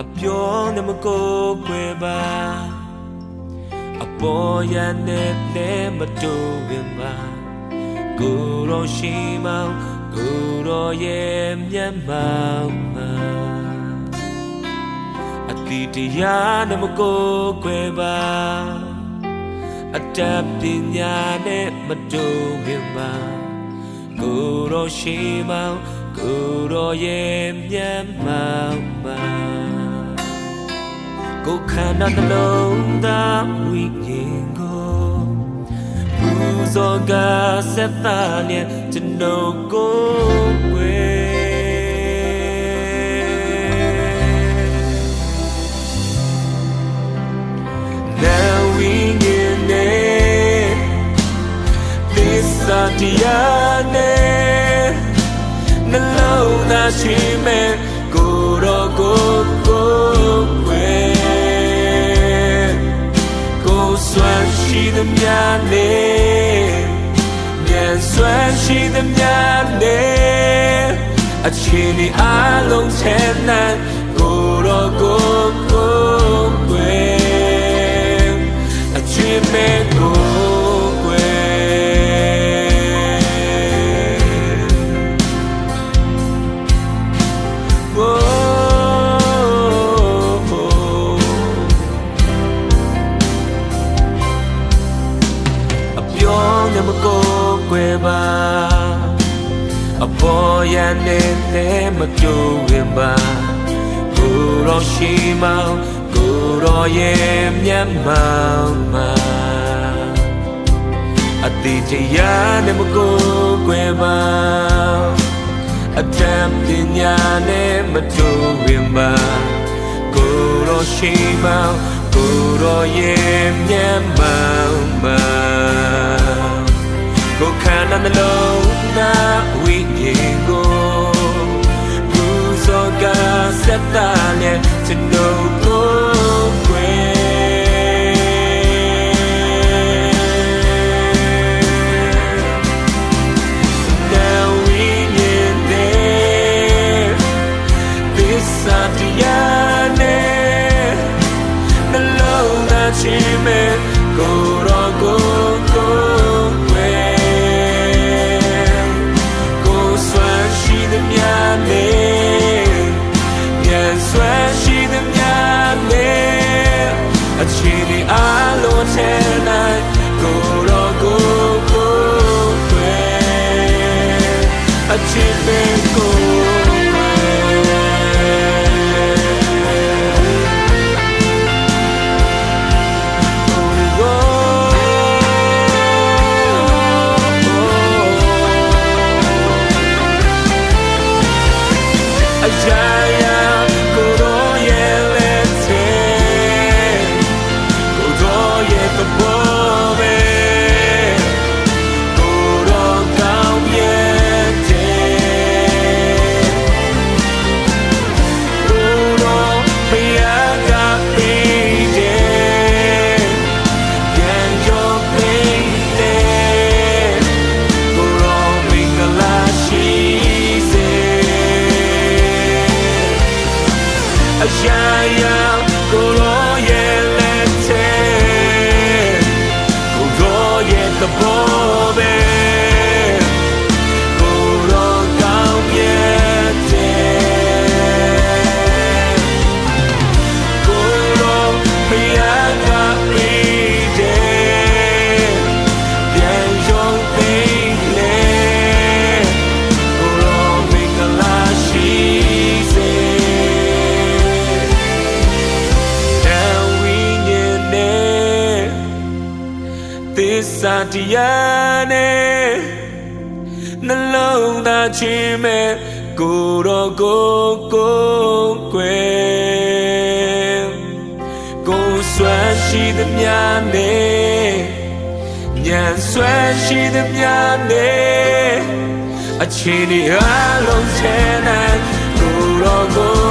အပြောနဲ့မကိုကွယ်ပါအပေါ်ရနဲ့လည်းမတူဝင်ပါကိုယ်တော်ရှိမောင်ကိုယ်တော်ရဲ့မျက်မှောက်မှာအတိတရားနဲ့မကိုကွယ်ပါအတတ်ပညာနဲ့မတူဝင်ပါကိုယ်တော်ရှိမောင်ကိုယ်တော်ရဲ့မျက်မှောက်မှာ ကိုယ်ခန္ဓာနှလုံးသားဝိညာဉ်ကိုဘူဇောကဆက်သားနဲ့ကျွန်တော်ကိုယ်ွယ်နာဝိညာဉ်နဲ့သစ္စာတရားနဲ့နှလုံးသားရှိမဲ့ သည်များနဲ့ဉာဏ်စွမ်းရှိသည်များနဲ့အချင်းဒီအလုံးချမ်းနိုင်ကိုယ်တော်ကိုယ်ကို မကိုကွယ်ပါအပေါ်ရနဲ့လည်းမကြိုးဝင်ပါကိုယ်တော်ရှိမောင်ကိုယ်တော်ရဲ့မျက်မှောက်မှာအတိတ်တရားနဲ့မကိုကွယ်ပါအတတ်ပညာနဲ့မကြိုးဝင်ပါကိုယ်တော်ရှိမောင်ကိုယ်တော်ရဲ့မျက်မှောက်မှာ ကိုယ်ခန္ဓာနှလုံးသားဝိညာဉ်ကိုဘူဇောကစက်တာနဲ့ကျွန်တော်ကိုယ်ွယ်နာဝိညာဉ်တဲ့သစ္စာတရားနဲ့နှလုံးသားချင်းမဲ့ ဘော This Santiane နှလုံးသားချင်းမဲ့ကိုယ်တော်ကိုကိုကွယ်ကိုယ်စွမ်းရှိသည်များနဲ့ဉာဏ်စွမ်းရှိသည်များနဲ့အချင်းဒီအလုံးချမ်းနိုင်ကိုယ်တော်ကို